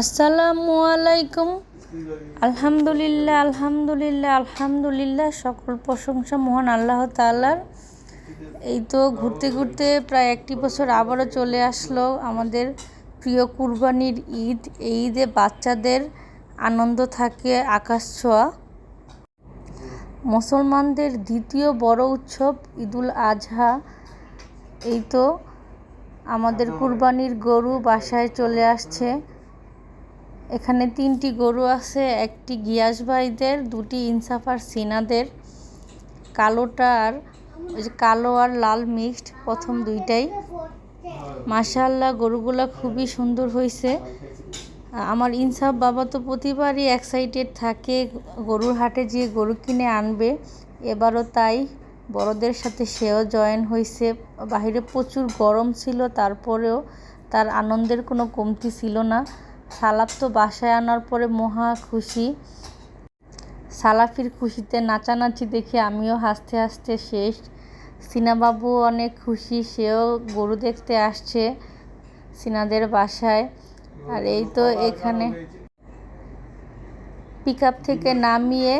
আসসালামু আলাইকুম। আলহামদুলিল্লাহ আলহামদুলিল্লাহ আলহামদুলিল্লাহ। সকল প্রশংসা মহান আল্লাহ তাআলার। এই তো ঘুরতে ঘুরতে প্রায় একটি বছর আবারও চলে আসলো আমাদের প্রিয় কুরবানির ঈদ। এই ঈদে বাচ্চাদের আনন্দ থাকে আকাশ ছোঁয়া। মুসলমানদের দ্বিতীয় বড় উৎসব ঈদুল আজহা। এই তো আমাদের কুরবানির গরু বাসায় চলে আসছে। এখানে তিনটি গরু আছে, একটি গিয়াস ভাইদের, দুটি ইনসাফার সিনাদের। কালোটা আর ওই যে কালো আর লাল মিক্সড প্রথম দুইটাই। মাশাল্লাহ গরুগুলা খুবই সুন্দর হয়েছে আমার ইনসাফ বাবা তো প্রতিবারই এক্সাইটেড থাকে, গরুর হাটে যেয়ে গরু কিনে আনবে। এবারও তাই, বড়দের সাথে সেও জয়েন হয়েছে বাহিরে প্রচুর গরম ছিল, তারপরেও তার আনন্দের কোনো কমতি ছিল না। সালাপ তো বাসায় আনার পরে মহা খুশি। সালাফির খুশিতে নাচানাচি দেখে আমিও হাসতে হাসতে শেষ। সিনাবাবু অনেক খুশি, সেও গরু দেখতে আসছে সিনাদের বাসায়। আর এই তো এখানে পিক থেকে নামিয়ে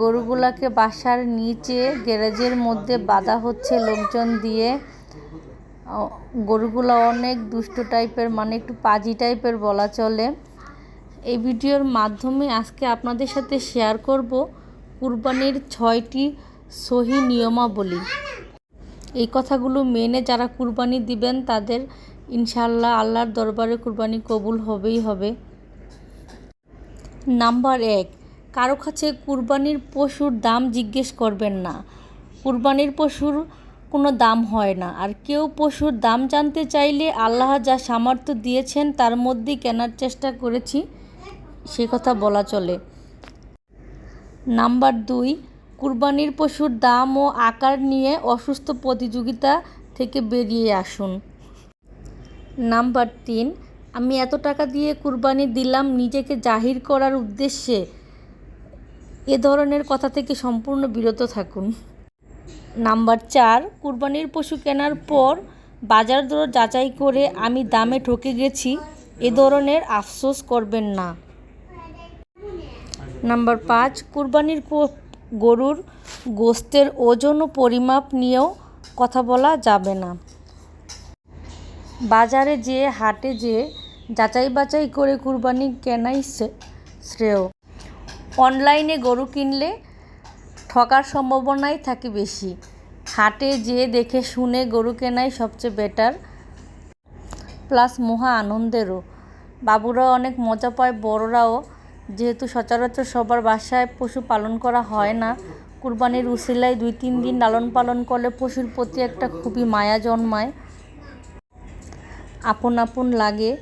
গরুগুলাকে বাসার নিচে গ্যারেজের মধ্যে বাঁধা হচ্ছে লোকজন দিয়ে। গরুগুলো অনেক দুষ্ট টাইপের মানে একটু পাজি টাইপের বলা চলে। এই ভিডিওর মাধ্যমে আজকে আপনাদের সাথে শেয়ার করব কুরবানির ছয়টি সহি নিয়মাবলী। এই কথাগুলো মেনে যারা কুরবানি দিবেন, তাদের ইনশাল্লাহ আল্লাহর দরবারে কুরবানি কবুল হবেই হবে। নাম্বার এক, কারও কাছে কুরবানির পশুর দাম জিজ্ঞেস করবেন না। কুরবানির পশুর কোনো দাম হয় না। আর কেউ পশুর দাম জানতে চাইলে আল্লাহ যা সামর্থ্য দিয়েছেন, তার মধ্যেই কেনার চেষ্টা করেছি। সে কথা বলা চলে। নাম্বার দুই, কুরবানির পশুর দাম ও আকার নিয়ে অসুস্থ প্রতিযোগিতা থেকে বেরিয়ে আসুন। নাম্বার তিন, আমি এত টাকা দিয়ে কুরবানি দিলাম নিজেকে জাহির করার উদ্দেশ্যে। এ ধরনের কথা থেকে সম্পূর্ণ বিরত থাকুন। নাম্বার চার, কুরবানির পশু কেনার পর বাজার দর যাচাই করে আমি দামে ঠকে গেছি, এ ধরনের আফসোস করবেন না। নাম্বার পাঁচ, কুরবানির গরুর গোস্তের ওজন ও পরিমাপ নিয়েও কথা বলা যাবে না। বাজারে যেয়ে হাটে যেয়ে যাচাই বাছাই করে কুরবানি কেনাই শ্রেয়। অনলাইনে গরু কিনলে ঠকার সম্ভাবনাই থাকে বেশি। হাটে যেয়ে দেখে শুনে গরু কেনাই সবচেয়ে বেটার প্লাস মহা আনন্দেরও। বাবুরা অনেক মজা পায়, বড়রাও যেহেতু সচরাচর সবার বাসায় পশু পালন করা হয় না, কুরবানির উসিলায় দুই তিন দিন লালন পালন করলে পশুর প্রতি একটা খুবই মায়া জন্মায়। আপন আপন লাগে।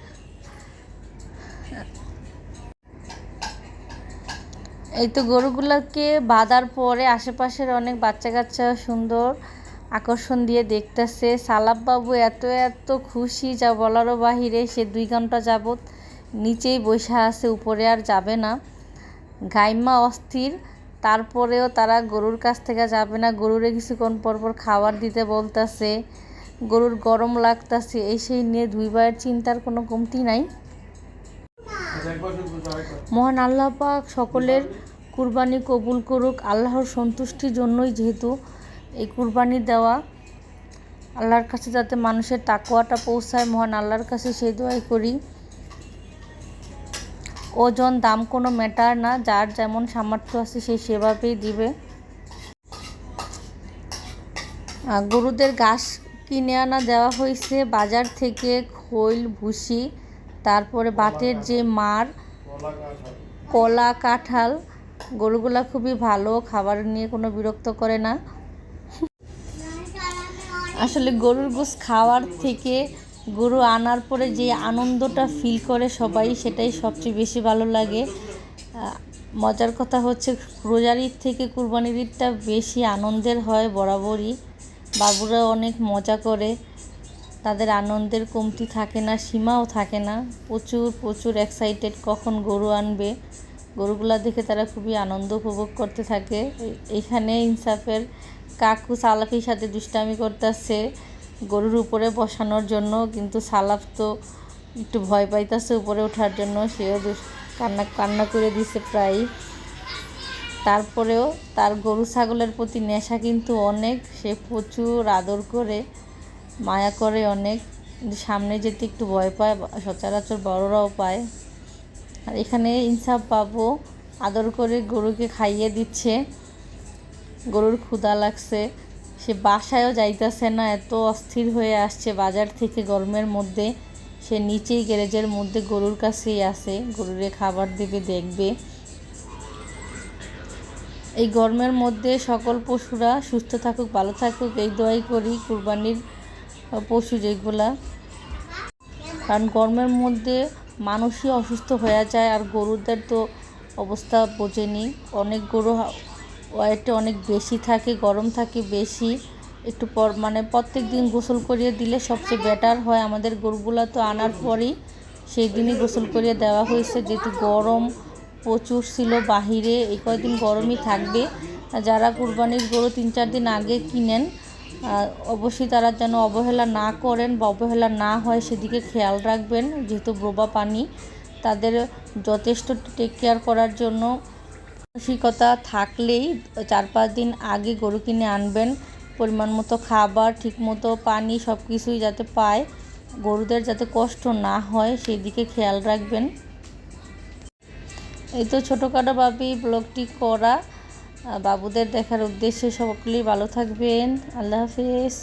এই তো গরুগুলোকে বাঁধার পরে আশেপাশের অনেক বাচ্চা কাচ্চা সুন্দর আকর্ষণ দিয়ে দেখতেছে। সালাব বাবু এত এত খুশি, যা বলারও বাহিরে সে দুই ঘণ্টা যাবত নিচেই বসে আছে, উপরে আর যাবে না। গাইমা অস্থির, তারপরেও তারা গরুর কাছ থেকে যাবে না। গরুরে কিছুক্ষণ পরপর খাবার দিতে বলতেছে, গরুর গরম লাগতেছে, এই সেই নিয়ে দুই ভাইয়ের চিন্তার কোনো কমতি নাই। মহান আল্লাহ পাক সকলের কুরবানি কবুল করুক, আল্লাহর সন্তুষ্টির জন্যই যেহেতু এই কুরবানি দেওয়া। আল্লাহর কাছে যাতে মানুষের তাকোয়াটা পৌঁছায়, মহান আল্লাহর কাছে সেই দোয়াই করি। ওজন, দাম কোনো ম্যাটার না, যার যেমন সামর্থ্য আছে সেই সেভাবেই দিবে। গরুদের ঘাস কিনে আনা দেওয়া হয়েছে। বাজার থেকে খৈল, ভুসি, তারপরে বাতের যে মার, কলা, কাঁঠাল, গরুগুলা খুবই ভালো, খাবার নিয়ে কোনো বিরক্ত করে না। আসলে গরুর গোস খাওয়ার থেকে গরু আনার পরে যে আনন্দটা ফিল করে সবাই, সেটাই সবচেয়ে বেশি ভালো লাগে। মজার কথা হচ্ছে রোজার ঈদ থেকে কুরবানির ঈদটা বেশি আনন্দের হয় বরাবরই। বাবুরা অনেক মজা করে। তাদের আনন্দের কমতি থাকে না, সীমাও থাকে না। প্রচুর প্রচুর এক্সাইটেড কখন গরু আনবে। গরুগুলা দেখে তারা খুবই আনন্দ উপভোগ করতে থাকে। এখানে ইনসাফের কাকু সালাফির সাথে দুষ্টামি করতেছে। গরুর উপরে বসানোর জন্য, কিন্তু সালাফ তো একটু ভয় পাইতেছে উপরে ওঠার জন্য, সেও কান্না কান্না করে দিছে প্রায় তারপরেও তার গরু ছাগলের প্রতি নেশা কিন্তু অনেক, সে প্রচুর আদর করে, মায়া করে অনেক। সামনে যেতে একটু ভয় পায় সচরাচর বড়রাও পায়। আর এখানে ইনসাফ বাবু আদর করে গরুকে খাইয়ে দিচ্ছে। গরুর ক্ষুধা লাগছে। সে বাসায়ও যাইতেছে না, এত অস্থির হয়ে আসছে বাজার থেকে গরমের মধ্যে। সে নিচেই গ্যারেজের মধ্যে গরুর কাছেই আছে, গরুরে খাবার দেবে, দেখবে। এই গরমের মধ্যে সকল পশুরা সুস্থ থাকুক, ভালো থাকুক, এই দোয়াই করি কুরবানির পশু যেগুলা। কারণ গরমের মধ্যে মানুষই অসুস্থ হয়ে যায় আর গরুদের তো অবস্থা বোঝেনি। অনেক গরু ওয়েটে অনেক বেশি থাকে, গরম থাকে বেশি। একটু পর মানে প্রত্যেক দিন গোসল করিয়ে দিলে সবচেয়ে বেটার হয়। আমাদের গরুগুলো তো আনার পরই সেই দিনই গোসল করিয়ে দেওয়া হয়েছে। যেহেতু গরম প্রচুর ছিল বাহিরে, এই কয়দিন গরমই থাকবে। যারা কুরবানির গরু তিন চার দিন আগে কিনেন অবশ্যই তারা যেন অবহেলা না করেন বা অবহেলা না হয়, সেদিকে খেয়াল রাখবেন। যেহেতু বোবা পানি, তাদের যথেষ্ট টেক কেয়ার করার জন্য মানসিকতা থাকলেই চার পাঁচ দিন আগে গরু কিনে আনবেন, পরিমাণ মতো খাবার ঠিকমতো পানি সব কিছুই যাতে পায়, গরুদের যাতে কষ্ট না হয় সেই দিকে খেয়াল রাখবেন। এই তো ছোটোখাটো ভাবেই ব্লগটি করা বাবুদের দেখার উদ্দেশ্যে সকলেই ভালো থাকবেন। আল্লাহ হাফিজ।